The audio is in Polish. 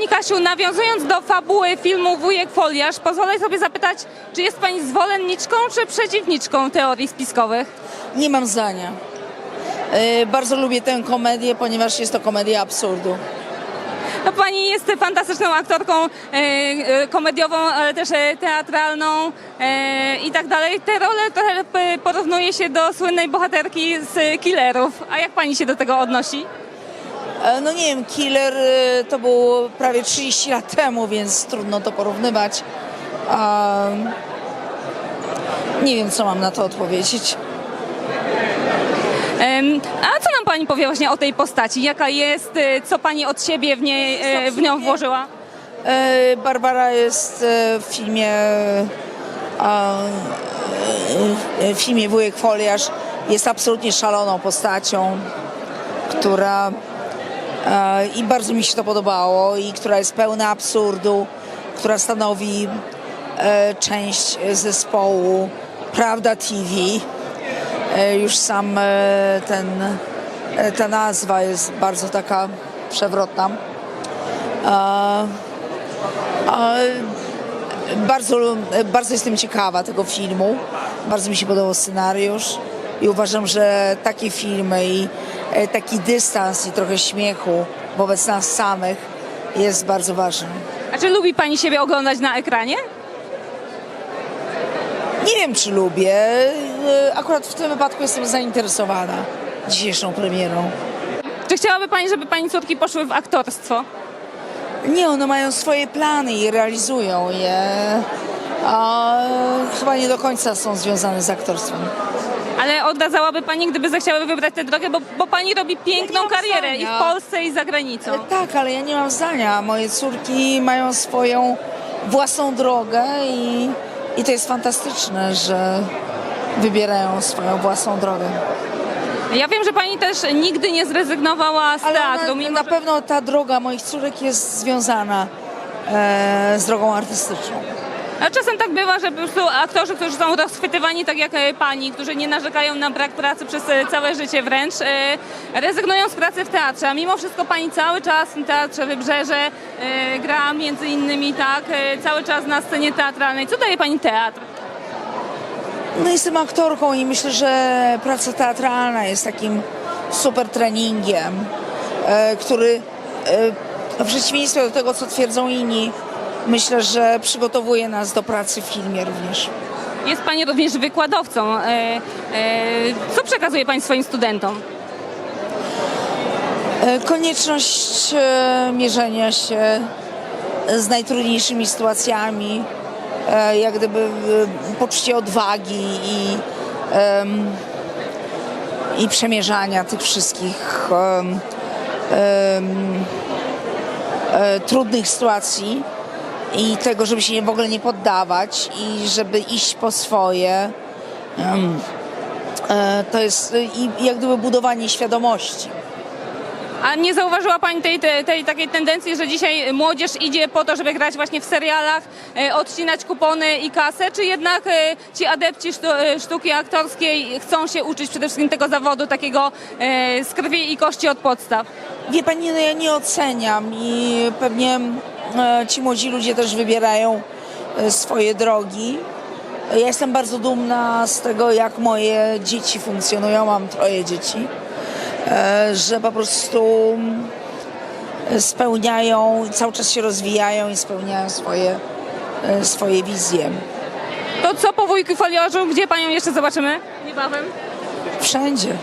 Pani Kasiu, nawiązując do fabuły filmu Wujek Foliarz, pozwolę sobie zapytać, czy jest Pani zwolenniczką czy przeciwniczką teorii spiskowych? Nie mam zdania. E, Bardzo lubię tę komedię, ponieważ jest to komedia absurdu. No, pani jest fantastyczną aktorką e, e, komediową, ale też teatralną i tak dalej. Te role trochę porównuje się do słynnej bohaterki z Killerów. A jak Pani się do tego odnosi? E, No nie wiem, Killer e, to było prawie 30 lat temu, więc trudno to porównywać. Nie wiem, co mam na to odpowiedzieć. Em, A co nam Pani powie właśnie o tej postaci? Jaka jest, e, co Pani od siebie w, niej, e, w nią włożyła? E, Barbara jest e, w filmie e, w filmie Wujek Foliarz jest absolutnie szaloną postacią, która i bardzo mi się to podobało i która jest pełna absurdu, która stanowi e, część zespołu Prawda TV. E, Już sam e, ten, e, ta nazwa jest bardzo taka przewrotna. E, E, Bardzo, bardzo jestem ciekawa tego filmu. Bardzo mi się podobał scenariusz i uważam, że takie filmy i e, taki dystans i trochę śmiechu wobec nas samych jest bardzo ważny. A czy lubi Pani siebie oglądać na ekranie? Nie wiem, czy lubię. E, Akurat w tym wypadku jestem zainteresowana dzisiejszą premierą. Czy chciałaby Pani, żeby Pani córki poszły w aktorstwo? Nie, one mają swoje plany i realizują je. A chyba nie do końca są związane z aktorstwem. Ale odradzałaby Pani, gdyby zechciały wybrać tę drogę, bo, bo Pani robi piękną mam karierę i w zdania. Polsce, i za granicą. Tak, ale ja nie mam zdania. Moje córki mają swoją własną drogę i, i to jest fantastyczne, że wybierają swoją własną drogę. Ja wiem, że Pani też nigdy nie zrezygnowała z Ale teatru. mimo na że- pewno ta droga moich córek jest związana e, z drogą artystyczną. A czasem tak bywa, że po prostu aktorzy, którzy są rozchwytywani tak jak e, Pani, którzy nie narzekają na brak pracy przez e, całe życie wręcz, e, rezygnują z pracy w teatrze, a mimo wszystko Pani cały czas w Teatrze Wybrzeże gra między innymi tak, cały czas na scenie teatralnej. Co daje Pani teatr? No jestem aktorką i myślę, że praca teatralna jest takim super treningiem, który w przeciwieństwie do tego, co twierdzą inni, myślę, że przygotowuje nas do pracy w filmie również. Jest Pani również wykładowcą. E, e, co przekazuje Pani swoim studentom? E, Konieczność mierzenia się z najtrudniejszymi sytuacjami, jak gdyby poczucie odwagi i, i przemierzania tych wszystkich trudnych sytuacji i tego, żeby się w ogóle nie poddawać i żeby iść po swoje. E, To jest i jak gdyby budowanie świadomości. A nie zauważyła Pani tej, tej, tej takiej tendencji, że dzisiaj młodzież idzie po to, żeby grać właśnie w serialach, e, odcinać kupony i kasę, czy jednak e, ci adepci e, sztuki aktorskiej chcą się uczyć przede wszystkim tego zawodu takiego z krwi i kości od podstaw? Wie pani, no ja nie oceniam i pewnie ci młodzi ludzie też wybierają swoje drogi. Ja jestem bardzo dumna z tego, jak moje dzieci funkcjonują. Mam troje dzieci, że po prostu mm, spełniają, cały czas się rozwijają i spełniają swoje, e, swoje wizje. To co po wujku foliarzu, gdzie Panią jeszcze zobaczymy niebawem? Wszędzie.